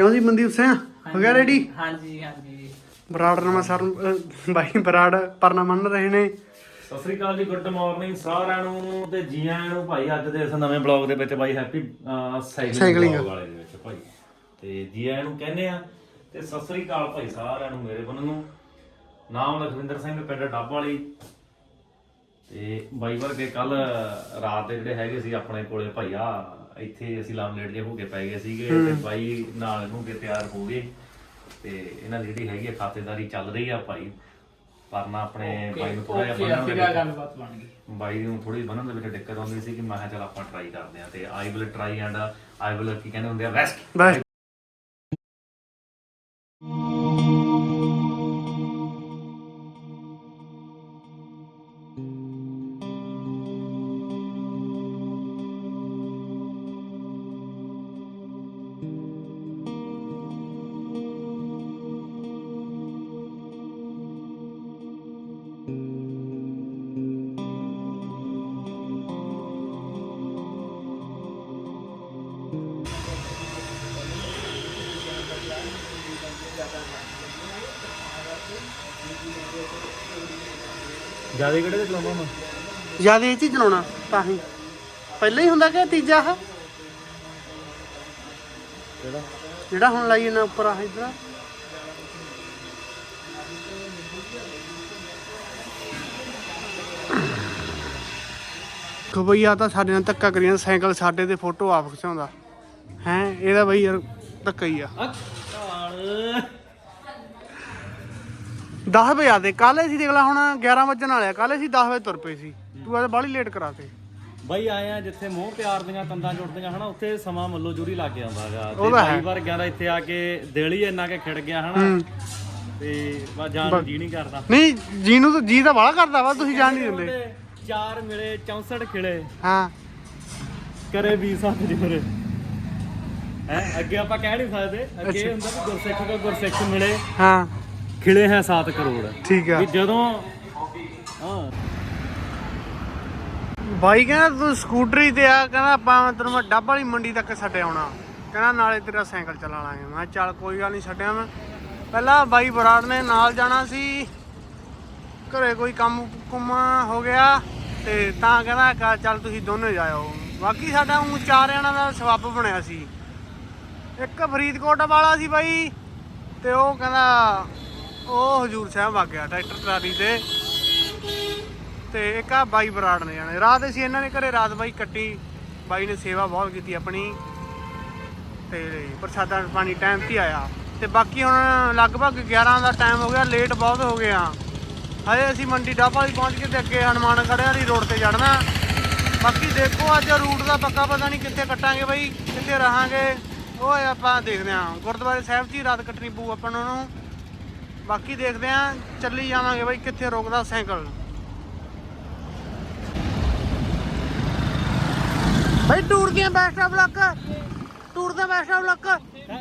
ਕਿਉਂ ਜੀ ਮਨਦੀਪ ਸਿੰਘ? ਹੋ ਗਿਆ ਰੈਡੀ ਹਾਂਜੀ ਹਾਂਜੀ। ਬਰਾੜ ਨਵਾਂ ਸਰ ਅਹ ਬਾਈ ਬਰਾੜ ਪਰਨਾ ਮੰਨ ਰਹੇ ਨੇ। ਸਤਿ ਸ੍ਰੀ ਅਕਾਲ ਜੀ ਗੁੱਡ ਮਾਰਨਿੰਗ ਸਾਰਿਆਂ ਨੂੰ ਤੇ ਜੀ ਆਇਆਂ ਨੂੰ ਭਾਈ ਅੱਜ ਦੇ ਇਸ ਨਵੇਂ ਬਲੌਗ ਦੇ ਵਿੱਚ ਭਾਈ ਹੈਪੀ Cycling ਸਾਈਕਲਿੰਗ ਵਾਲੇ ਦੇ ਵਿੱਚ ਭਾਈ। ਤੇ ਜੀ ਆਇਆਂ ਨੂੰ ਕਹਿੰਦੇ ਆ ਤੇ ਸਤਿ ਸ੍ਰੀ ਅਕਾਲ ਭਾਈ ਸਾਰਿਆਂ ਨੂੰ ਮੇਰੇ ਵੱਲੋਂ। ਨੂੰ ਨਾਮ ਲਖਵਿੰਦਰ ਸਿੰਘ ਪਿੰਡ ਡੱਬ ਵਾਲੀ। ਤੇ ਬਾਈ ਵਰਗੇ ਕੱਲ ਰਾਤ ਦੇ ਜਿਹੜੇ ਹੈਗੇ ਸੀ ਆਪਣੇ ਕੋਲੇ ਭਾਈ ਆ ਇੱਥੇ ਅਸੀਂ ਲਾਮਲੇਟ ਜੇ ਹੋ ਕੇ ਪੈ ਗਏ ਸੀਗੇ ਤੇ ਬਾਈ ਨਾਲ ਨੂੰ ਕੇ ਤਿਆਰ ਹੋ ਗਏ ਤੇ ਇਹਨਾਂ ਦੀ ਜਿਹੜੀ ਹੈਗੀ ਆ ਖਾਤੇਦਾਰੀ ਚੱਲ ਰਹੀ ਆ ਭਾਈ। ਪਰਨਾ ਆਪਣੇ ਬਾਈ ਨੂੰ ਥੋੜਾ ਜਿਹਾ ਬੰਨਣ ਦੇ ਵਿੱਚ ਗੱਲਬਾਤ ਬਣ ਗਈ। ਬਾਈ ਨੂੰ ਥੋੜੀ ਬਣਨ ਦੇ ਵਿੱਚ ਦਿੱਕਤ ਆਉਂਦੀ ਸੀ ਕਿ ਮੈਂ ਕਿਹਾ ਚਲ ਆਪਾਂ ਟਰਾਈ ਕਰਦੇ ਆ ਤੇ I will try and I will ਕੀ ਕਹਿੰਦੇ ਹੁੰਦੇ ਆ ਵੈਸਟ ਜ਼ਿਆਦਾ ਕਿਹੜੇ ਤੇ ਚਲਾਉਣਾ ਮੈਂ? ਜ਼ਿਆਦਾ ਇਹ ਚਲਾਉਣਾ ਤਾਂ ਹੀ। ਪਹਿਲਾਂ ਹੀ ਹੁੰਦਾ ਕਿ ਤੀਜਾ ਆ ਕਿਹੜਾ? ਜਿਹੜਾ ਹੁਣ ਲਾਈ ਨਾ ਉੱਪਰ ਆ ਇਧਰ। ਖਬਈਆ ਤਾਂ ਸਾਡੇ ਨਾਲ ਧੱਕਾ ਕਰੀਆਂ ਸਾਈਕਲ ਸਾਡੇ ਤੇ ਫੋਟੋ ਆਪ ਖਿਚਾਉਂਦਾ। ਹੈ ਇਹਦਾ ਬਈ ਯਾਰ ਧੱਕਾ ਹੀ ਆ ਅਕਾਲ 10 ਵਜੇ ਆਦੇ ਕੱਲ ਅਸੀਂ ਦੇਖ ਲਾ ਹੁਣ 11 ਵਜਣ ਵਾਲਿਆ ਕੱਲ ਅਸੀਂ 10 ਵਜੇ ਤੁਰ ਪਏ ਸੀ। ਤੂੰ ਅੱਜ ਬਾਹਲੀ ਲੇਟ ਕਰਾਤੇ ਬਾਈ ਆਏ ਆ ਜਿੱਥੇ ਮੋਹ ਪਿਆਰ ਦੀਆਂ ਤੰਦਾਂ ਜੁੜਦੀਆਂ ਹਨਾ ਉੱਥੇ ਸਮਾਂ ਮੱਲੋ ਜੂਰੀ ਲੱਗ ਤੇ ਉਹ ਤਾਂ ਵਰਗਿਆਂ ਦਾ ਇੱਥੇ ਆ ਕੇ ਦਿਲ ਹੀ ਇੰਨਾ ਕਿ ਖਿੜ ਗਿਆ ਹਨਾ ਤੇ ਬਸ ਜਾਣ ਨੂੰ ਜੀ ਨਹੀਂ ਕਰਦਾ। ਨਹੀਂ ਜੀ ਨੂੰ ਤਾਂ ਜੀ ਤਾਂ ਬਾਹਲਾ ਕਰਦਾ ਵਾ ਤੁਸੀਂ ਜਾਣ ਨਹੀਂ ਦਿੰਦੇ। ਚਾਰ ਮਿਲੇ 64 ਖਿਲੇ। ਹਾਂ। ਕਰੇ 20 ਸੱਤ ਜੋਰੇ ਹੈ ਅੱਗੇ ਆਪਾਂ ਕਹਿ ਨਹੀਂ ਸਕਦੇ। ਅੱਗੇ ਹੁੰਦਾ ਵੀ ਗੁਰਸਿੱਖ ਕੋ ਗੁਰਸਿੱਖ ਮਿਲੇ। ਹਾਂ। ਖਿਲੇ ਹੈ 7 ਕਰੋੜ। ਠੀਕ ਆ। ਵੀ ਜਦੋਂ ਹਾਂ। ਬਾਈ ਕਹਿੰਦਾ ਤੂੰ ਸਕੂਟਰੀ ਤੇ ਆ ਕਹਿੰਦਾ ਆਪਾਂ ਤੈਨੂੰ ਮੈਂ ਡੱਬ ਵਾਲੀ ਮੰਡੀ ਤੱਕ ਛੱਡ ਆਉਣਾ। ਕਹਿੰਦਾ ਨਾਲੇ ਤੇਰਾ ਸਾਈਕਲ ਚਲਾ ਲਾਂਗੇ। ਮੈਂ ਚੱਲ ਕੋਈ ਗੱਲ ਨਹੀਂ ਛੱਡਿਆ ਮੈਂ। ਪਹਿਲਾਂ ਬਾਈ ਬਰਾੜ ਨੇ ਨਾਲ ਜਾਣਾ ਸੀ। ਘਰੇ ਕੋਈ ਕੰਮ ਕੁੰਮ ਹੋ ਗਿਆ ਤੇ ਤਾਂ ਕਹਿੰਦਾ ਚੱਲ ਤੁਸੀਂ ਦੋਨੇ ਜਾਇਓ। ਬਾਕੀ ਸਾਡਾ ਉਹ ਚਾਰ ਜਣਾਂ ਦਾ ਸਬੱਬ ਬਣਿਆ ਸੀ। ਇੱਕ ਫਰੀਦਕੋਟ ਵਾਲਾ ਸੀ ਬਾਈ ਤੇ ਉਹ ਕਹਿੰਦਾ ਉਹ ਹਜੂਰ ਸਾਹਿਬ ਵਗ ਗਿਆ ਟਰੈਕਟਰ ਟਰਾਲੀ ਤੇ। ਤੇ ਇੱਕ ਆ ਬਾਈ ਬਰਾੜ ਨੇ ਜਾਣੇ। ਰਾਤ ਅਸੀਂ ਇਹਨਾਂ ਨੇ ਘਰੇ ਰਾਤ ਬਾਈ ਕੱਟੀ। ਬਾਈ ਨੇ ਸੇਵਾ ਬਹੁਤ ਕੀਤੀ ਆਪਣੀ। ਤੇ ਪ੍ਰਸ਼ਾਦਾ ਪਾਣੀ ਟਾਈਮ ਤੇ ਆਇਆ। ਤੇ ਬਾਕੀ ਹੁਣ ਲਗਭਗ 11 ਦਾ ਟਾਈਮ ਹੋ ਗਿਆ। ਲੇਟ ਬਹੁਤ ਹੋ ਗਿਆ ਹਜੇ ਅਸੀਂ ਮੰਡੀ ਡੱਬ ਵਾਲੀ ਪਹੁੰਚ ਕੇ ਤੇ ਅੱਗੇ ਹਨੂਮਾਨਗੜ੍ਹ ਵਾਲੀ ਰੋਡ ਤੇ ਚੜਨਾ ਬਾਕੀ ਦੇਖੋ ਅੱਜ ਰੂਟ ਦਾ ਪੱਕਾ ਪਤਾ ਨਹੀਂ ਕਿੱਥੇ ਕੱਟਾਂਗੇ ਬਾਈ, ਕਿੱਥੇ ਰਹਾਂਗੇ। ਉਹ ਆਪਾਂ ਦੇਖਦੇ ਹਾਂ। ਗੁਰਦੁਆਰੇ ਸਾਹਿਬ 'ਚ ਹੀ ਰਾਤ ਕੱਟਣੀ ਪਊ ਆਪਾਂ ਨੂੰ। ਬਾਕੀ ਦੇਖਦੇ ਹਾਂ ਚੱਲੀ ਜਾਵਾਂਗੇ ਬਾਈ ਕਿੱਥੇ ਰੁਕਦਾ ਸਾਈਕਲ। ਭਾਈ ਟੂਰ ਦੀਆਂ best of luck tour the best of luck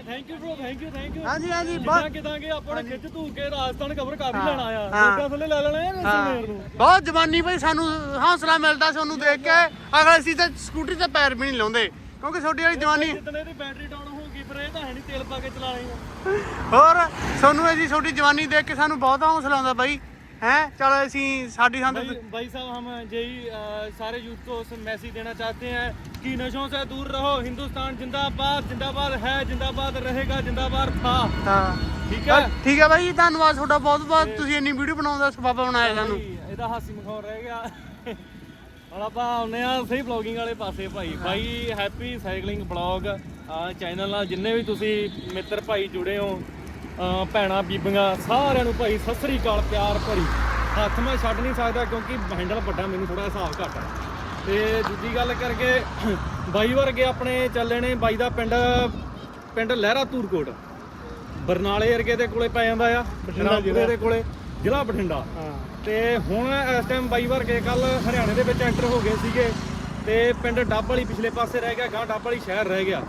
thank you bro thank you thank you ਹਾਂਜੀ ਹਾਂਜੀ ਬਹੁਤ ਕਿਦਾਂਗੇ ਆਪਾਂ ਨੇ ਖਿੱਚ ਧੂ ਕੇ ਰਾਜਸਥਾਨ ਕਵਰ ਕਰ ਹੀ ਲੈਣਾ ਆ। ਗੋਡਾ ਥੱਲੇ ਲੈ ਲੈਣਾ ਯਾਰ ਹਾਂ। ਸਵੇਰ ਨੂੰ। ਬਹੁਤ ਜਵਾਨੀ ਭਾਈ ਸਾਨੂੰ ਹੌਸਲਾ ਮਿਲਦਾ ਸੀ ਉਹਨੂੰ ਦੇਖ ਕੇ। ਅਗਰ ਅਸੀਂ ਤਾਂ ਸਕੂਟਰੀ ਤੇ ਪੈਰ ਵੀ ਨਹੀਂ ਲਾਉਂਦੇ ਕਿਉਂਕਿ ਛੋਟੀ ਵਾਲੀ ਜਵਾਨੀ ਜਿੱਦਣ ਇਹਦੀ ਬੈਟਰੀ ਡਾਊਨ ਫਿਰ ਇਹ ਤਾਂ ਹੈ ਨਹੀਂ ਤੇਲ ਪਾ ਕੇ ਚਲਾਣੀ ਆ ਹੋਰ ਸਾਨੂੰ ਇਹਦੀ ਛੋਟੀ ਜਵਾਨੀ ਦੇਖ ਕੇ ਸਾਨੂੰ ਬਹੁਤ ਹੌਸਲਾ ਆਉਂਦਾ ਬਾਈ ਹੈ ਚਲ ਅਸੀਂ ਸਾਡੀ ਸੰਦ भाई भाई साहब हम यही अ, सारे यूथ को उस मैसेज देना चाहते हैं कि नशों से दूर रहो हिंदुस्तान जिंदाबाद जिंदाबाद है जिंदाबाद रहेगा जिंदाबाद था ਹਾਂ ठीक है ਠੀਕ ਹੈ ਬਾਈ ਧੰਨਵਾਦ ਤੁਹਾਡਾ ਬਹੁਤ ਬਹੁਤ ਤੁਸੀਂ ਇੰਨੀ ਵੀਡੀਓ ਬਣਾਉਣ ਦਾ ਸਬਬ ਬਣਾਇਆ ਸਾਨੂੰ ਭਾਈ, ਇਹਦਾ ਹਾਸੀ ਮਖੌਲ ਰਹਿ ਗਿਆ ਹੁਣ ਆਪਾਂ ਆਉਂਦੇ ਆ ਸਹੀ ਬਲੌਗਿੰਗ ਵਾਲੇ ਪਾਸੇ ਭਾਈ ਭਾਈ ਹੈਪੀ ਸਾਈਕਲਿੰਗ ਬਲੌਗ ਚੈਨਲ ਨਾਲ ਜਿੰਨੇ ਵੀ ਤੁਸੀਂ ਮਿੱਤਰ ਭਾਈ ਜੁੜੇ ਹੋ ਭੈਣਾਂ ਬੀਬੀਆਂ ਸਾਰਿਆਂ ਨੂੰ ਭਾਈ ਸਤਿ ਸ੍ਰੀ ਅਕਾਲ ਪਿਆਰ ਭਰੀ। ਹੱਥ ਮੈਂ ਛੱਡ ਨਹੀਂ ਸਕਦਾ ਕਿਉਂਕਿ ਹੈਂਡਲ ਵੱਡਾ ਮੈਨੂੰ ਥੋੜਾ ਹਿਸਾਬ ਘੱਟ ਆ। ਤੇ ਦੂਜੀ ਗੱਲ ਕਰਕੇ ਬਾਈ ਵਰਗੇ ਆਪਣੇ ਚੱਲੇ ਨੇ ਬਾਈ ਦਾ ਪਿੰਡ ਪਿੰਡ ਲਹਿਰਾ ਧੂਰਕੋਟ ਬਰਨਾਲੇ ਵਰਗੇ ਦੇ ਕੋਲੇ ਪੈ ਜਾਂਦਾ ਆ ਰਾਮਪੁਰੇ ਦੇ ਕੋਲੇ ਜ਼ਿਲ੍ਹਾ ਬਠਿੰਡਾ। ਹਾਂ। ਤੇ ਹੁਣ ਇਸ ਟਾਈਮ ਬਾਈ ਵਰਗੇ ਕੱਲ ਹਰਿਆਣੇ ਦੇ ਵਿੱਚ ਐਂਟਰ ਹੋ ਗਏ ਸੀਗੇ। ਤੇ ਪਿੰਡ ਡੱਬ ਵਾਲੀ ਪਿਛਲੇ ਪਾਸੇ ਰਹਿ ਗਿਆ ਗਾਂ ਡੱਬ ਵਾਲੀ ਸ਼ਹਿਰ ਰਹਿ ਗਿਆ।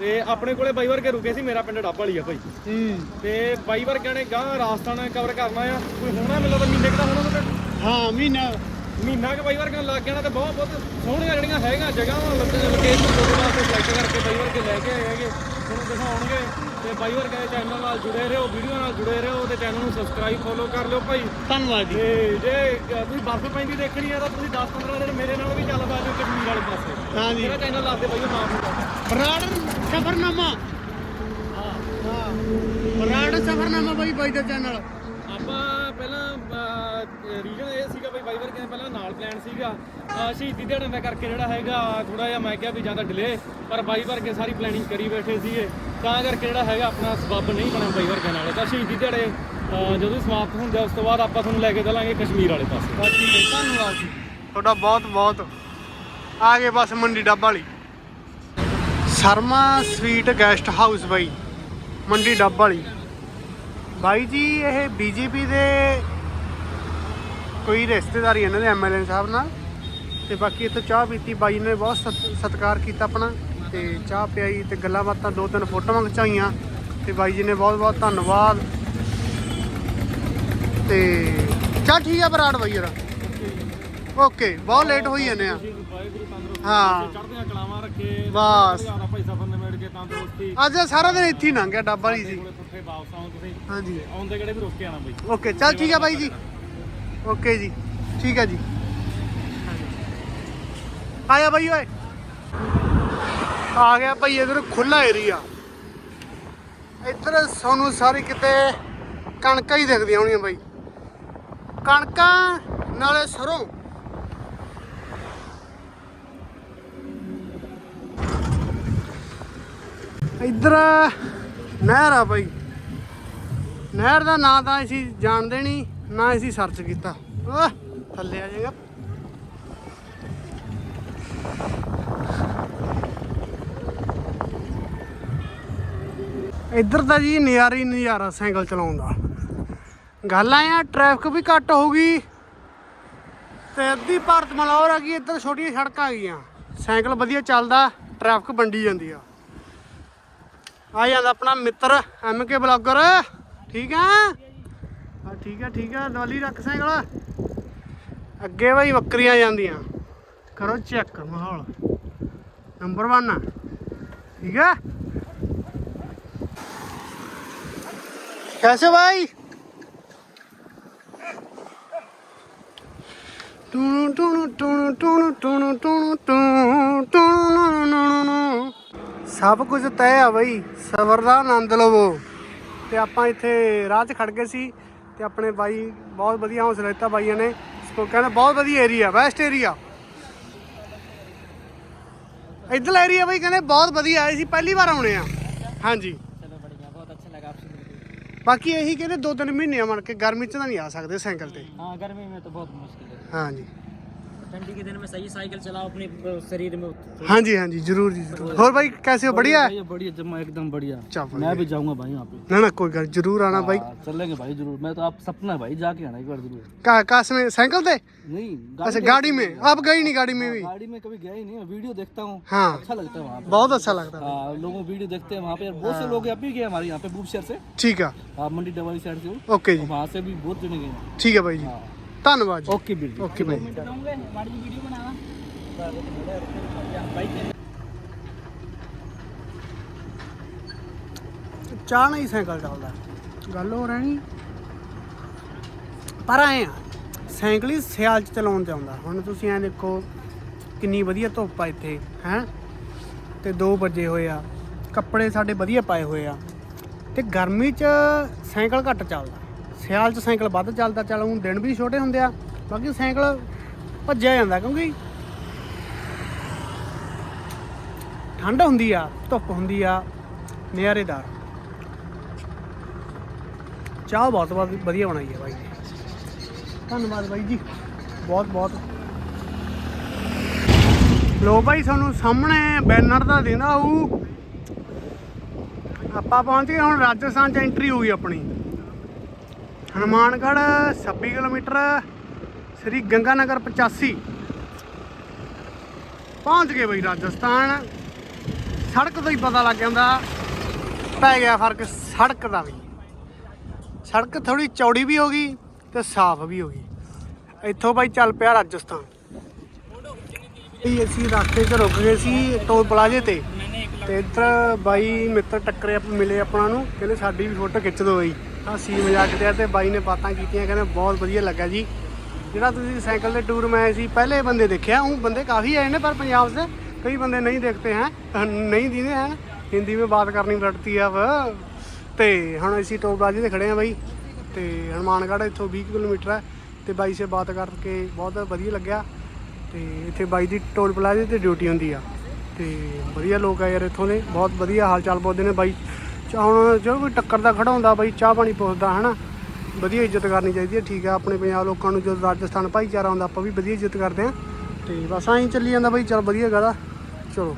ਤੇ ਆਪਣੇ ਕੋਲੇ ਬਾਈ ਵਰਗੇ ਰੁਕੇ ਸੀ ਮੇਰਾ ਪਿੰਡ ਡੱਬ ਵਾਲੀ ਆ ਭਾਈ। ਹੂੰ। ਤੇ ਬਾਈ ਵਰਗਿਆਂ ਨੇ ਗਾਂ ਰਾਜਸਥਾਨ ਕਵਰ ਕਰਨਾ ਆ। ਕੋਈ ਹੋਣਾ ਮੈਨੂੰ ਤਾਂ ਮਹੀਨੇ ਕੁ ਦਾ ਹੋਣਾ ਤਾਂ ਹਾਂ ਮਹੀਨਾ। ਮਹੀਨਾ ਕੁ ਬਾਈ ਵਰਗਾ ਲੱਗ ਜਾਣਾ ਤੇ ਬਹੁਤ ਬਹੁਤ ਸੋਹਣੀਆਂ ਜਿਹੜੀਆਂ ਹੈਗੀਆਂ ਜਗ੍ਹਾਵਾਂ ਲੋਕੇਸ਼ਨ ਫੋਟੋ ਵਾਸਤੇ ਸਿਲੈਕਟ ਕਰਕੇ ਬਾਈ ਵਰਗੇ ਲੈ ਕੇ ਆਏ ਹੈਗੇ। ਤੁਹਾਨੂੰ ਦਿਖਾਉਣਗੇ। ਤੇ ਬਾਈ ਵਰਗੇ ਚੈਨਲ ਨਾਲ ਜੁੜੇ ਰਹੋ ਵੀਡੀਓ ਨਾਲ ਜੁੜੇ ਰਹੋ ਤੇ ਚੈਨਲ ਨੂੰ ਸਬਸਕ੍ਰਾਈਬ ਫੋਲੋ ਕਰ ਲਿਓ ਭਾਈ। ਧੰਨਵਾਦ ਜੀ। ਤੇ ਜੇ ਤੁਸੀਂ ਬਰਫ਼ ਪੈਂਦੀ ਦੇਖਣੀ ਆ ਤਾਂ ਤੁਸੀਂ 10 15 ਦਿਨ ਮੇਰੇ ਨਾਲ ਵੀ ਚੱਲ ਪਾ ਜਾਓ ਕਸ਼ਮੀਰ ਵਾਲੇ ਪਾਸੇ। ਹਾਂ ਜੀ ਮੇਰਾ ਚੈਨਲ ਦੱਸ ਦੇ ਬਾਈ ਨਹੀਂ ਬਰਾੜ ਸਫਰਨਾਮਾ। ਹਾਂ ਹਾਂ ਬਰਾੜ ਸਫਰਨਾਮਾ ਬਾਈ ਬਾਈ ਦਾ ਚੈਨਲ ਆਪਾਂ ਪਹਿਲਾਂ ਰੀਜਨ ਇਹ ਸੀਗਾ ਬਈ ਬਾਈ ਵਰਗੇ ਨੇ ਪਹਿਲਾਂ ਨਾਲ ਪਲਾਨ ਸੀਗਾ। ਸ਼ਹੀਦੀ ਦਿਹਾੜੇ ਦਾ ਕਰਕੇ ਜਿਹੜਾ ਹੈਗਾ ਥੋੜਾ ਜਿਹਾ ਮੈਂ ਕਿਹਾ ਵੀ ਜ਼ਿਆਦਾ ਡਿਲੇ ਪਰ ਬਾਈ ਵਰਗੇ ਸਾਰੀ ਪਲੈਨਿੰਗ ਕਰੀ ਬੈਠੇ ਸੀਗੇ। ਤਾਂ ਕਰਕੇ ਜਿਹੜਾ ਹੈਗਾ ਆਪਣਾ ਸਬੱਬ ਨਹੀਂ ਬਣਿਆ ਬਾਈ ਵਰਗੇ ਨਾਲ। ਤਾਂ ਸ਼ਹੀਦੀ ਦਿਹਾੜੇ ਜਦੋਂ ਹੀ ਸਮਾਪਤ ਹੁੰਦੇ ਆ ਉਸ ਤੋਂ ਬਾਅਦ ਆਪਾਂ ਤੁਹਾਨੂੰ ਲੈ ਕੇ ਚੱਲਾਂਗੇ ਕਸ਼ਮੀਰ ਵਾਲੇ ਪਾਸੇ। ਧੰਨਵਾਦ ਜੀ। ਤੁਹਾਡਾ ਬਹੁਤ ਬਹੁਤ ਆ ਗਏ ਬਸ Mandi Dabwali. Sharma sweet guest house ਬਾਈ ਮੰਡੀ ਡੱਬ ਵਾਲੀ। ਬਾਈ ਜੀ ਇਹ ਬੀਜੇਪੀ ਦੇ ਕੋਈ ਰਿਸ਼ਤੇਦਾਰੀ ਇਹਨਾਂ ਦੇ ਐਮਐਲਏ ਸਾਹਿਬ ਨਾਲ। ਤੇ ਬਾਕੀ ਇੱਥੇ ਚਾਹ ਪੀਤੀ ਬਾਈ ਨੇ ਬਹੁਤ ਸਤ- ਸਤਿਕਾਰ ਕੀਤਾ ਆਪਣਾ। ਤੇ ਚਾਹ ਪਿਆਈ ਤੇ ਗੱਲਾਂ ਬਾਤਾਂ ਦੋ ਤਿੰਨ ਫੋਟੋਆਂ ਖਿਚਾਈਆਂ। ਤੇ ਬਾਈ ਜੀ ਨੇ ਬਹੁਤ ਬਹੁਤ ਧੰਨਵਾਦ। ਤੇ ਚੱਲ ਠੀਕ ਆ ਬਰਾੜ ਬਾਈ ਯਾਰ ਓਕੇ ਬਹੁਤ ਲੇਟ ਹੋਈ ਜਾਂਦੇ ਆ। ਹਾਂ। ਚੜ੍ਹਦੀਆਂ ਕਲਾਵਾਂ ਰੱਖੇ। ਬਸ। ਜ਼ਿਆਦਾ ਭਾਈ ਸਫਰ ਨਿਬੇੜ ਅੱਜ ਸਾਰਾ ਦਿਨ ਇੱਥੇ ਹੀ ਲੰਘ ਗਿਆ ਡੱਬਾ ਹੀ ਸੀ। ਕੋਲੇ ਪੁੱਠੇ ਵਾਪਸ ਆਉਂ ਤੁਸੀਂ। ਹਾਂਜੀ। ਆਉਂਦੇ ਕਿਹੜੇ ਵੀ ਰੁਕ ਕੇ ਆਣਾ ਬਈ। ਓਕੇ ਚੱਲ ਠੀਕ ਆ ਬਾਈ ਜੀ। ਓਕੇ ਜੀ ਠੀਕ ਆ ਜੀ। ਆਇਆ ਬਾਈ ਓਏ। ਆ ਗਿਆ ਭਾਈ ਇਧਰ ਖੁੱਲਾ ਏਰੀਆ ਇੱਧਰ ਸਾਨੂੰ ਸਾਰੀ ਕਿਤੇ ਕਣਕਾਂ ਹੀ ਦਿਖਦੀਆਂ ਹੋਣੀਆਂ ਬਾਈ। ਕਣਕਾਂ ਨਾਲੇ ਸਰੋਂ। ਇੱਧਰ ਨਹਿਰ ਆ ਬਾਈ। ਨਹਿਰ ਦਾ ਨਾਂ ਤਾਂ ਅਸੀਂ ਜਾਣਦੇ ਨਹੀਂ ਨਾ ਅਸੀਂ ਸਰਚ ਕੀਤਾ। ਓਹ, ਥੱਲੇ ਆ ਜਾਏਗਾ। ਇੱਧਰ ਤਾਂ ਜੀ ਨਜ਼ਾਰਾ ਹੀ ਨਜ਼ਾਰਾ ਸਾਈਕਲ ਚਲਾਉਣ ਦਾ। ਗੱਲ ਆਏ ਆ ਟ੍ਰੈਫਿਕ ਵੀ ਘੱਟ ਹੋਊਗੀ ਤੇ ਅੱਧੀ ਭਾਰਤ ਮਲੌਰ ਆ ਗਈ, ਇੱਧਰ ਛੋਟੀਆਂ ਸੜਕਾਂ ਆ ਗਈਆਂ। ਸਾਈਕਲ ਵਧੀਆ ਚੱਲਦਾ ਟ੍ਰੈਫਿਕ ਵੰਡੀ ਜਾਂਦੀ ਆ। ਆ ਜਾਂਦਾ ਆਪਣਾ ਮਿੱਤਰ ਐਮ ਬਲੌਗਰ ਠੀਕ ਆ ਆ ਠੀਕ ਆ ਠੀਕ ਆ ਡੋਲੀ ਰੱਖ ਸਾਈਕਲ ਅੱਗੇ ਬਈ ਬੱਕਰੀਆਂ ਜਾਂਦੀਆਂ ਕਰੋ ਚੈੱਕ ਮਾਹੌਲ ਨੰਬਰ 1 ਠੀਕ ਆ कैसे भाई टूणू टूणू टूणू टूणू टूणू टूणू टूणू ਸਭ ਕੁਝ ਤੈਅ ਆ ਬਈ ਸਬਰ ਦਾ ਆਨੰਦ ਲਵੋ। ਤੇ ਆਪਾਂ ਇੱਥੇ ਰਾਹ 'ਚ ਖੜ ਗਏ ਸੀ ਤੇ ਆਪਣੇ ਬਾਈ ਬਹੁਤ ਵਧੀਆ ਹੌਸਲਾ ਦਿੱਤਾ ਬਾਈਆਂ ਨੇ। ਕਹਿੰਦੇ ਬਹੁਤ ਵਧੀਆ ਏਰੀਆ ਬੈਸਟ ਏਰੀਆ ਇਧਰਲਾ ਏਰੀਆ ਬਈ ਕਹਿੰਦੇ ਬਹੁਤ ਵਧੀਆ ਆਏ ਸੀ ਪਹਿਲੀ ਵਾਰ ਆਉਣੇ ਆ। ਹਾਂਜੀ। ਬਾਕੀ ਇਹੀ ਕਹਿੰਦੇ 2-3 ਮਹੀਨੇ ਮਣ ਕੇ ਗਰਮੀ 'ਚ ਤਾਂ ਨਹੀਂ ਆ ਸਕਦੇ ਸਾਈਕਲ ਤੇ। ਹਾਂ ਗਰਮੀ ਮੇਂ ਤਾਂ ਬਹੁਤ ਮੁਸ਼ਕਿਲ ਹੈ। ਹਾਂਜੀ। ठंडी के दिन में सही साइकिल चलाओ अपने शरीर में हाँ जी हाँ जी ज़रूर जी ज़रूर। और भाई कैसे हो? बढ़िया? है बढ़िया जब मैं एकदम बढ़िया। मैं भी जाऊँगा भाई यहाँ पे। ना ना कोई गल ज़रूर आना हाँ, भाई। चलेंगे भाई ज़रूर। मैं तो आप सपना है भाई जाके आना एक बार ज़रूर। कहा काश साइकिल थे अच्छा, नहीं गाड़ी में। आप गई नहीं गाड़ी में भी? गाड़ी में कभी गए नहीं वीडियो देखता हूँ। हाँ। अच्छा लगता है वहाँ बहुत अच्छा लगता है। हाँ, लोगों वीडियो देखते हैं वहाँ पे। बहुत से हाँ। लोग अभी गए हमारे यहाँ पे बूब शहर से। ठीक है। आप मंडी डबल शहर से। ओके जी। वहाँ से भी बहुत जने गए ठीक है भाई जी। ਧੰਨਵਾਦ ਜੀ। ਓਕੇ ਵੀਰ ਜੀ। ਓਕੇ ਬਾਈ। ਚਾਹ ਨਹੀਂ ਸਾਈਕਲ ਚੱਲਦਾ। ਗੱਲ ਹੋ ਰਹਿਣੀ ਪਰ ਆਏ ਆ ਸਾਈਕਲ ਹੀ ਸਿਆਲ ਚ ਚਲਾਉਣ ਤੇ ਆਉਂਦਾ। ਹੁਣ ਤੁਸੀਂ ਐ ਦੇਖੋ ਕਿੰਨੀ ਵਧੀਆ ਧੁੱਪ ਆ ਇੱਥੇ ਹੈ? ਤੇ 2 ਵਜੇ ਹੋਏ ਆ। ਕੱਪੜੇ ਸਾਡੇ ਵਧੀਆ ਪਾਏ ਹੋਏ ਆ। ਤੇ ਗਰਮੀ ਚ ਸਾਈਕਲ ਘੱਟ ਚੱਲਦਾ। ਸਿਆਲ ਚ ਸਾਈਕਲ ਵੱਧ ਚੱਲਦਾ, ਚੱਲ ਹੁਣ ਦਿਨ ਵੀ ਛੋਟੇ ਹੁੰਦੇ ਆ, ਬਾਕੀ ਸਾਈਕਲ ਭੱਜਿਆ ਜਾਂਦਾ ਕਿਉਂਕਿ ਠੰਡ ਹੁੰਦੀ ਆ, ਧੁੱਪ ਹੁੰਦੀ ਆ ਨਿਆਰੇਦਾਰ ਚਾਹ ਬਹੁਤ ਵਧ- ਵਧੀਆ ਬਣਾਈ ਹੈ ਬਾਈ ਨੇ। ਧੰਨਵਾਦ ਬਾਈ ਜੀ, ਬਹੁਤ ਬਹੁਤ। ਲੋ ਬਾਈ ਸਾਨੂੰ ਸਾਹਮਣੇ ਬੈਨਰ ਦਾ ਦੇਣਾ ਉਹ ਆਪਾਂ ਪਹੁੰਚ ਗਏ ਹੁਣ ਰਾਜਸਥਾਨ ਚ ਐਂਟਰੀ ਹੋਈ ਆਪਣੀ। ਹਨੂਮਾਨਗੜ੍ਹ 26 ਕਿਲੋਮੀਟਰ, ਸ੍ਰੀ ਗੰਗਾਨਗਰ 85 ਪਹੁੰਚ ਗਏ ਬਈ ਰਾਜਸਥਾਨ। ਸੜਕ ਤੋਂ ਹੀ ਪਤਾ ਲੱਗ ਜਾਂਦਾ, ਪੈ ਗਿਆ ਫ਼ਰਕ ਸੜਕ ਦਾ ਵੀ। ਸੜਕ ਥੋੜੀ ਚੌੜੀ ਵੀ ਹੋ ਗਈ ਤੇ ਸਾਫ਼ ਵੀ ਹੋ ਗਈ। ਇੱਥੋਂ ਬਾਈ ਚੱਲ ਪਿਆ ਰਾਜਸਥਾਨ। ਅਸੀਂ ਰਸਤੇ 'ਚ ਰੁਕ ਗਏ ਸੀ ਟੋਲ ਪਲਾਜ਼ੇ ਤੇ। ਤੇ ਇੱਧਰ ਬਾਈ ਮਿੱਤਰ ਟੱਕਰੇ ਮਿਲੇ ਆਪਣਾ ਨੂੰ, ਕਹਿੰਦੇ ਸਾਡੀ ਵੀ ਫੋਟੋ ਖਿੱਚ ਦਿਓ ਬਾਈ। ਸੀ ਮਜ਼ਾਕ ਤੇ ਤੇ ਬਾਈ ਨੇ ਬਾਤਾਂ ਕੀਤੀਆਂ, ਕਹਿੰਦੇ ਬਹੁਤ ਵਧੀਆ ਲੱਗਾ ਜੀ। ਜਿਹੜਾ ਤੁਸੀਂ ਸਾਈਕਲ 'ਤੇ ਟੂਰ ਮੈਂ ਸੀ, ਪਹਿਲੇ ਬੰਦੇ ਦੇਖਿਆ ਹੂੰ ਬੰਦੇ ਕਾਫੀ ਆਏ ਨੇ, ਪਰ ਪੰਜਾਬ ਸੇ ਕਈ ਬੰਦੇ ਨਹੀਂ ਦੇਖਤੇ ਹੈ, ਨਹੀਂ ਦੀਨੇ ਹੈ। ਹਿੰਦੀ ਵਿੱਚ ਬਾਤ ਕਰਨੀ ਪੜਤੀ ਆ ਵਾ। ਤੇ ਹੁਣ ਅਸੀਂ ਟੋਪ ਬਾਜੀ ਤੇ ਖੜੇ ਆ ਬਾਈ, ਤੇ ਹਨੂਮਾਨਗੜ੍ਹ ਇੱਥੋਂ 20 ਕਿਲੋਮੀਟਰ ਹੈ, ਤੇ ਬਾਈ ਸੇ ਬਾਤ ਕਰਕੇ ਬਹੁਤ ਵਧੀਆ ਲੱਗਿਆ। ਤੇ ਇੱਥੇ ਬਾਈ ਦੀ ਟੋਲ ਪਲਾਜ਼ੇ ਤੇ ਡਿਊਟੀ ਹੁੰਦੀ ਆ। ਤੇ ਵਧੀਆ ਲੋਕ ਆ ਯਾਰ ਇੱਥੋਂ ਦੇ, ਬਹੁਤ ਵਧੀਆ ਹਾਲ ਚਾਲ ਪਾਉਂਦੇ ਨੇ ਬਾਈ। ਹੁਣ ਜੋ ਕੋਈ ਟੱਕਰ ਦਾ ਖੜਾ ਹੁੰਦਾ ਬਾਈ, ਚਾਹ ਪਾਣੀ ਪੁੱਛਦਾ, ਹਨਾ? ਵਧੀਆ ਇੱਜ਼ਤ ਕਰਨੀ ਚਾਹੀਦੀ ਹੈ, ਠੀਕ ਹੈ। ਆਪਣੇ ਪੰਜਾਬ ਲੋਕਾਂ ਨੂੰ ਜਦੋਂ ਰਾਜਸਥਾਨ ਭਾਈਚਾਰਾ ਹੁੰਦਾ, ਆਪਾਂ ਵੀ ਵਧੀਆ ਇੱਜ਼ਤ ਕਰਦੇ ਆ ਤੇ ਬਸ ਐਂ ਚੱਲੀ ਜਾਂਦਾ ਬਾਈ, ਚਲ ਵਧੀਆ ਗਾਦਾ ਚਲੋ।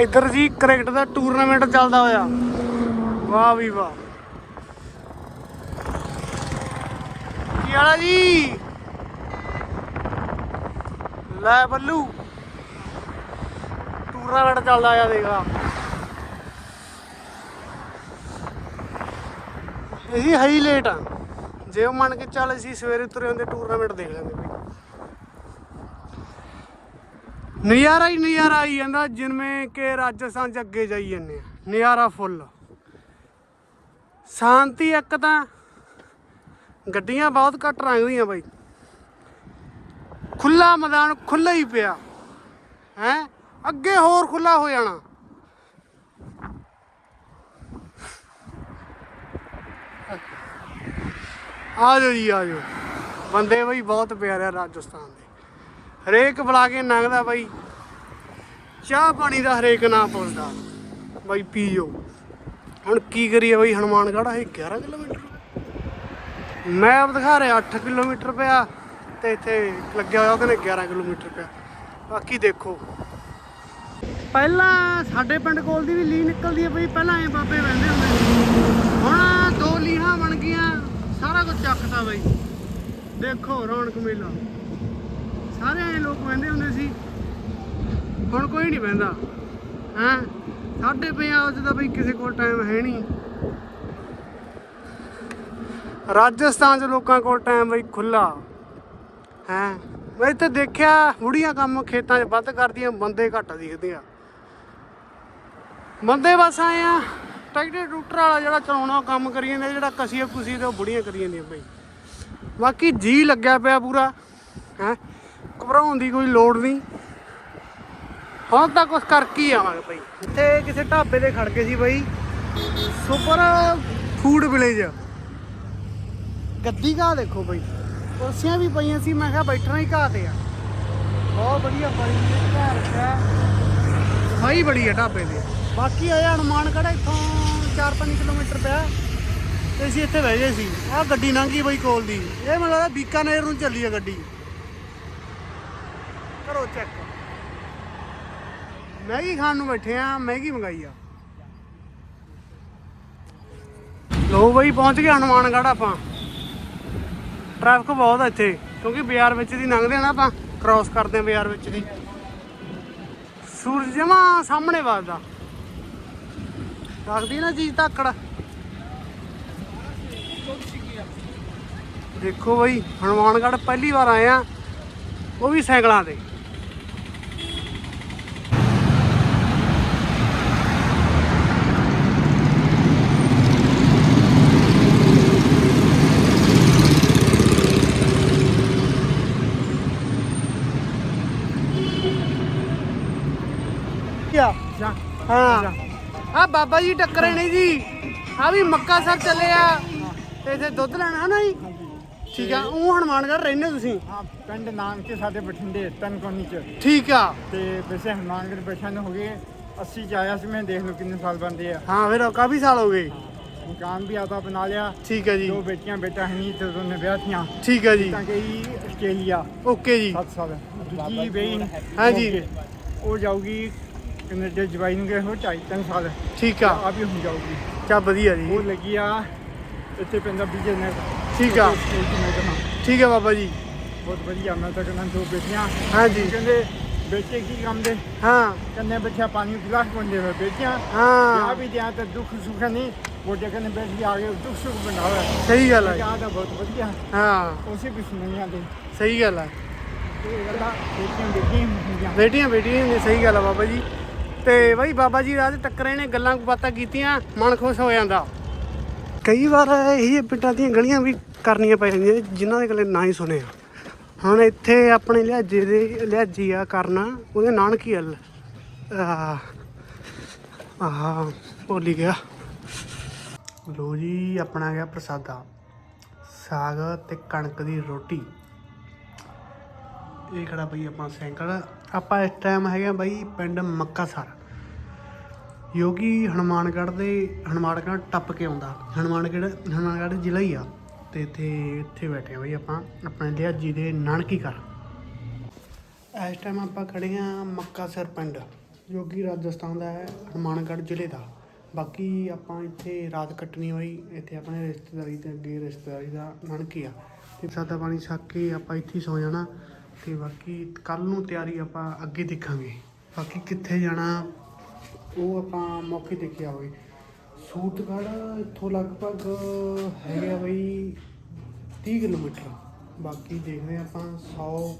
ਇੱਧਰ ਜੀ ਕ੍ਰਿਕਟ ਦਾ ਟੂਰਨਾਮੈਂਟ ਚੱਲਦਾ ਹੋਇਆ। ਵਾਹ ਵੀ ਵਾਹ। ਕੀ ਹਾਲ ਜੀ? ਲੈ ਬੱਲੂ। ਟੂਰਨਾਮੈਂਟ ਚੱਲਦਾ ਆ ਦੇਖਾ ਅਸੀਂ ਹਾਈ ਲੇਟ ਆ। ਜੇ ਉਹ ਮੰਨ ਕੇ ਚੱਲ ਅਸੀਂ ਸਵੇਰੇ ਤੁਰੇ ਹੁੰਦੇ ਟੂਰਨਾਮੈਂਟ ਦੇਖ ਲੈਂਦੇ ਬਈ ਨਜ਼ਾਰਾ ਹੀ ਨਜ਼ਾਰਾ ਆਈ ਜਾਂਦਾ, ਜਿਵੇਂ ਕਿ ਰਾਜਸਥਾਨ ਚ ਅੱਗੇ ਜਾਈ ਜਾਂਦੇ ਆ। ਨਜ਼ਾਰਾ ਫੁੱਲ ਸ਼ਾਂਤੀ ਇੱਕ ਤਾਂ ਗੱਡੀਆਂ ਬਹੁਤ ਘੱਟ ਰੰਗਦੀਆਂ ਬਾਈ। ਖੁੱਲਾ ਮੈਦਾਨ ਖੁੱਲਾ ਹੀ ਪਿਆ। ਹੈ? ਅੱਗੇ ਹੋਰ ਖੁੱਲਾ ਹੋ ਜਾਣਾ। ਆ ਜਾਓ ਜੀ, ਆ ਜਾਓ। ਬੰਦੇ ਬਈ ਬਹੁਤ ਪਿਆਰੇ ਆ ਰਾਜਸਥਾਨ ਦੇ। ਹਰੇਕ ਬੁਲਾ ਕੇ ਲੰਘਦਾ ਬਾਈ। ਚਾਹ ਪਾਣੀ ਦਾ ਹਰੇਕ ਨਾਂ ਪੁੱਛਦਾ। ਬਾਈ ਪੀਓ। ਹੁਣ ਕੀ ਕਰੀਏ ਬਈ, ਹਨੂਮਾਨਗੜ੍ਹ ਇਹ 11 ਕਿਲੋਮੀਟਰ। ਮੈਪ ਦਿਖਾ ਰਿਹਾ 8 ਕਿਲੋਮੀਟਰ ਪਿਆ ਤੇ ਇੱਥੇ ਲੱਗਿਆ ਹੋਇਆ ਉਹ ਕਹਿੰਦੇ 11 ਕਿਲੋਮੀਟਰ ਪਿਆ। ਬਾਕੀ ਦੇਖੋ। ਪਹਿਲਾਂ ਸਾਡੇ ਪਿੰਡ ਕੋਲ ਦੀ ਵੀ ਲੀ ਨਿਕਲਦੀ ਹੈ ਬਈ, ਪਹਿਲਾਂ ਐ ਬਾਬੇ ਬਹਿੰਦੇ ਹੁੰਦੇ ਸੀ। ਹੁਣ ਦੋ ਲੀਹਾਂ ਬਣ ਗਈਆਂ ਸਾਰਾ ਕੁਝ ਚੱਕਦਾ ਬਈ। ਦੇਖੋ ਰੌਣਕ ਮੇਲਾ। ਸਾਰੇ ਐ ਲੋਕ ਬਹਿੰਦੇ ਹੁੰਦੇ ਸੀ। ਹੁਣ ਕੋਈ ਨਹੀਂ ਬਹਿੰਦਾ ਹੈਂ? ਸਾਡੇ ਪੰਜਾਬ 'ਚ ਤਾਂ ਬਈ ਕਿਸੇ ਕੋਲ ਟਾਈਮ ਹੈ ਨਹੀਂ। ਰਾਜਸਥਾਨ 'ਚ ਲੋਕਾਂ ਕੋਲ ਟਾਈਮ ਬਈ ਖੁੱਲਾ ਹੈ? ਮੈਂ ਇੱਥੇ ਦੇਖਿਆ ਬੁੜੀਆਂ ਕੰਮ ਖੇਤਾਂ 'ਚ ਵੱਧ ਕਰਦੀਆਂ, ਬੰਦੇ ਘੱਟ ਦਿਖਦੇ ਆ। ਬੰਦੇ ਬਸ ਆਏ ਆ। ਟਰੈਕਟਰ ਟਰੂਟਰ ਵਾਲਾ ਜਿਹੜਾ ਚਲਾਉਣਾ ਕੰਮ ਕਰੀ ਜਾਂਦੇ ਜਿਹੜਾ ਕਸੀਏ ਕੁਸੀ ਤੇ ਉਹ ਬੁੜੀਆਂ ਕਰੀ ਜਾਂਦੀਆਂ ਬਈ। ਬਾਕੀ ਜੀ ਲੱਗਿਆ ਪਿਆ ਪੂਰਾ, ਹੈ? ਘਬਰਾਉਣ ਦੀ ਕੋਈ ਲੋੜ ਨਹੀਂ। ਹੁਣ ਤਾਂ ਕੁਝ ਕਰਕੇ ਹੀ ਆਵਾਂਗੇ ਬਈ? ਇੱਥੇ ਕਿਸੇ ਢਾਬੇ ਤੇ ਖੜ ਕੇ ਸੀ ਬਈ। Super food village. ਗੱਦੀ ਘਾਹ ਦੇਖੋ ਬਈ। ਕੁਰਸੀਆਂ ਵੀ ਪਈਆਂ ਸੀ, ਮੈਂ ਕਿਹਾ ਬੈਠਣਾ ਹੀ ਘਾਹ ਤੇ ਆ। ਬਹੁਤ ਵਧੀਆ ਬੜੀ ਘਰ ਰੱਖਿਆ। ਸਫ਼ਾਈ ਬੜੀ ਹੈ ਢਾਬੇ ਦੀ ਬਾਕੀ ਆਇਆ ਹਨੂਮਾਨਗੜ੍ਹ ਇੱਥੋਂ 4-5 ਕਿਲੋਮੀਟਰ ਪਿਆ। ਤੇ ਅਸੀਂ ਇੱਥੇ ਬਹਿ ਗਏ ਸੀ। ਆਹ ਗੱਡੀ ਲੰਘੀ ਬਈ ਕੋਲ ਦੀ। ਇਹ ਮੈਨੂੰ ਲੱਗਦਾ ਬੀਕਾਨੇਰ ਨੂੰ ਚੱਲੀ ਆ ਗੱਡੀ। ਕਰੋ ਚੈੱਕ ਮੈਗੀ ਖਾਣ ਨੂੰ ਬੈਠੇ ਆ, ਮੈਗੀ ਮੰਗਾਈ ਆ। ਲੋ ਬਈ, ਪਹੁੰਚ ਗਏ ਹਨੂਮਾਨਗੜ੍ਹ ਆਪਾਂ। ਟ੍ਰੈਫਿਕ ਬਹੁਤ ਆ ਇੱਥੇ। ਕਿਉਂਕਿ ਬਾਜ਼ਾਰ ਵਿੱਚ ਦੀ ਲੰਘਦੇ ਆ ਨਾ ਆਪਾਂ ਕ੍ਰਾਸ ਕਰਦੇ ਆ ਬਾਜ਼ਾਰ ਵਿੱਚ ਦੀ। ਸੂਰਜ ਜਮਾ ਸਾਹਮਣੇ ਵੱਜਦਾ। ਲੱਗਦੀ ਨਾ ਚੀਜ਼ ਧਾਕੜ। ਦੇਖੋ ਬਈ ਹਨੂਮਾਨਗੜ੍ਹ ਪਹਿਲੀ ਵਾਰ ਆਏ ਆ ਉਹ ਵੀ ਸਾਈਕਲਾਂ ਤੇ। ਹਾਂ। ਬਾਬਾ ਜੀ ਟੱਕਰੇ ਨੇ ਜੀ। ਆ ਵੀ ਮੱਕਾ ਸਾਹਿਬ ਚੱਲੇ ਆ। ਤੇ ਇੱਥੇ ਦੁੱਧ ਲੈਣਾ ਨਾ ਜੀ? ਠੀਕ ਆ ਉਹ ਹਨੂਮਾਨਗੜ੍ਹ ਰਹਿੰਦੇ ਤੁਸੀਂ? ਹਾਂ ਪਿੰਡ ਨਾਨਕੇ ਸਾਡੇ ਬਠਿੰਡੇ ਤਨ ਕੋਨੀ ਚ। ਠੀਕ ਆ। ਤੇ ਵੈਸੇ ਹਨੂਮਾਨਗੜ੍ਹ ਬੈਠਾ ਨੂੰ ਹੋ ਗਏ 80 ਚ ਆਇਆ ਸੀ ਮੈਂ ਦੇਖ ਲਓ ਕਿੰਨੇ ਸਾਲ ਬੰਦੇ ਆ। ਹਾਂ ਫਿਰ ਕਾਫੀ ਸਾਲ ਹੋ ਗਏ। ਮਕਾਨ ਵੀ ਆਦਾ ਬਣਾ ਲਿਆ। ਠੀਕ ਹੈ ਜੀ। ਦੋ ਬੇਟੀਆਂ ਬੇਟਾ ਹੈ ਨਹੀਂ ਤੇ ਦੋਨੇ ਵਿਆਹ ਥੀਆਂ ਠੀਕ ਹੈ ਜੀ। ਤਾਂ ਗਈ ਆਸਟ੍ਰੇਲੀਆ। ਓਕੇ ਜੀ। 7 ਸਾਲ। ਦੂਜੀ ਬਈ ਹਾਂਜੀ। ਉਹ ਜਾਊਗੀ ਕੈਨੇਡਾ ਜਵਾਈ ਨੂੰ ਗਏ ਹੋ ਢਾਈ ਤਿੰਨ ਸਾਲ। ਠੀਕ ਆ। ਆ ਵੀ ਹੁਣ ਜਾਊਗੀ। ਚਾ ਵਧੀਆ ਜੀ। ਉਹ ਲੱਗੀ ਆ ਇੱਥੇ ਪੈਂਦਾ ਬਿਜਨਸ ਠੀਕ ਆ। ਠੀਕ ਹੈ ਬਾਬਾ ਜੀ। ਬਹੁਤ ਵਧੀਆ ਮੈਂ ਤਾਂ ਕਹਿੰਦਾ ਦੋ ਬੇਟੀਆਂ। ਹਾਂਜੀ। ਕਹਿੰਦੇ ਬੇਟੇ ਕੀ ਕੰਮ ਦੇ? ਹਾਂ। ਕੰਨੇ ਬੱਚਾ ਪਾਣੀ ਗਿਲਾਸ ਪਾਉਂਦੇ ਹੋਏ ਬੇਟੀਆਂ। ਹਾਂ। ਵਿਆਹ ਵੀ ਦਿਆਂ ਤਾਂ ਦੁੱਖ ਸੁੱਖ ਨਹੀਂ। ਗੋਡੇ ਕੰਨੇ ਬੈਠ ਕੇ ਆ ਗਏ ਦੁੱਖ ਸੁੱਖ ਬਣਾਵੇ ਸਹੀ ਗੱਲ ਹੈ ਜੀ। ਆ ਬਹੁਤ ਵਧੀਆ। ਹਾਂ। ਉਸੇ ਕੁਛ ਨਹੀਂ ਆਦੇ ਸਹੀ ਗੱਲ ਹੈ ਇਹ ਗੱਲਾਂ ਬੇਟੀਆਂ ਬੇਟੀਆਂ ਬੇਟੀਆਂ ਬੇਟੀਆਂ ਨੇ ਸਹੀ ਗੱਲ ਆ ਬਾਬਾ ਜੀ। ਤੇ ਬਾਈ ਬਾਬਾ ਜੀ ਰਾਜ ਟੱਕਰੇ ਨੇ, ਗੱਲਾਂ ਬਾਤਾਂ ਕੀਤੀਆਂ, ਮਨ ਖੁਸ਼ ਹੋ ਜਾਂਦਾ। ਕਈ ਵਾਰ ਇਹ ਪਿੰਡਾਂ ਦੀਆਂ ਗਲੀਆਂ ਵੀ ਕਰਨੀਆਂ ਪੈ ਜਾਂਦੀਆਂ ਜਿਨ੍ਹਾਂ ਦੇ ਗੱਲੇ ਨਾ ਹੀ ਸੁਣੇ ਹੁਣ ਇੱਥੇ ਆਪਣੇ ਲਿਹਾਜੇ ਦੇ ਲਿਹਾਜੀ ਆ ਕਰਨਾ, ਉਹਦੇ ਨਾਨਕੀ ਹਲ ਆਹ ਭੁੱਲ ਹੀ ਗਿਆ। ਲੋ ਜੀ, ਆਪਣਾ ਗਿਆ ਪ੍ਰਸਾਦਾ। ਸਾਗ ਤੇ ਕਣਕ ਦੀ ਰੋਟੀ। ਇਹ ਖੜਾ ਬਈ ਆਪਣਾ ਸਾਈਕਲ? ਆਪਾਂ ਇਸ ਟਾਈਮ ਹੈਗੇ ਆ ਬਈ ਪਿੰਡ ਮੱਕਾਸਰ ਯੋਗੀ ਹਨੂਮਾਨਗੜ੍ਹ ਦੇ, ਹਨੂਮਾਨਗੜ੍ਹ ਟੱਪ ਕੇ ਆਉਂਦਾ। ਹਨੂਮਾਨਗੜ੍ਹ ਹਨੂਮਾਨਗੜ੍ਹ ਜ਼ਿਲ੍ਹਾ ਹੀ ਆ। ਤੇ ਇੱਥੇ ਇੱਥੇ ਬੈਠੇ ਆ ਬਈ ਆਪਾਂ, ਆਪਣੇ ਲਿਹਾਜੀ ਦੇ ਨਾਨਕੀ ਘਰ। ਇਸ ਟਾਈਮ ਆਪਾਂ ਖੜੇ ਆ ਮੱਕਾਸਰ ਪਿੰਡ। ਜੋ ਕਿ ਰਾਜਸਥਾਨ ਦਾ ਹੈ, ਹਨੂਮਾਨਗੜ੍ਹ ਜ਼ਿਲ੍ਹੇ ਦਾ। ਬਾਕੀ ਆਪਾਂ ਇੱਥੇ ਰਾਤ ਕੱਟਣੀ ਹੋਈ, ਇੱਥੇ ਆਪਣੇ ਰਿਸ਼ਤੇਦਾਰੀ ਤੇ ਅੱਗੇ, ਰਿਸ਼ਤੇਦਾਰੀ ਦਾ ਨਾਨਕੀ ਆ। ਤੇ ਸਾਦਾ ਪਾਣੀ ਛੱਕ ਕੇ ਆਪਾਂ ਇੱਥੇ ਹੀ ਸੌ ਜਾਣਾ। ਤੇ ਬਾਕੀ ਕੱਲ ਨੂੰ ਤਿਆਰੀ ਆਪਾਂ ਅੱਗੇ ਦੇਖਾਂਗੇ। ਬਾਕੀ ਕਿੱਥੇ ਜਾਣਾ ਉਹ ਆਪਾਂ ਮੌਕੇ ਦੇਖਿਆ ਹੋਵੇ। ਸੂਤਗੜ੍ਹ ਇੱਥੋਂ ਲਗਭਗ ਹੈਗਾ ਬਈ 30 ਕਿਲੋਮੀਟਰ। ਬਾਕੀ ਦੇਖਦੇ ਆਪਾਂ 100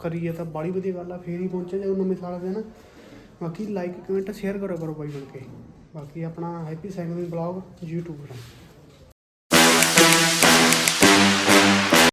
ਕਰੀਏ ਤਾਂ ਬੜੀ ਵਧੀਆ ਗੱਲ ਆ, ਫੇਰ ਹੀ ਪਹੁੰਚੇ ਜੇ ਨਵੇਂ ਸਾਲ ਦੇ ਨਾ ਬਾਕੀ ਲਾਈਕ ਕਮੈਂਟ ਸ਼ੇਅਰ ਕਰੋ ਕਰੋ ਬਾਈ ਬਣ ਕੇ। ਬਾਕੀ ਆਪਣਾ ਹੈਪੀ ਸਾਈਕਲਿੰਗ ਬਲੌਗ YouTube ਤੇ।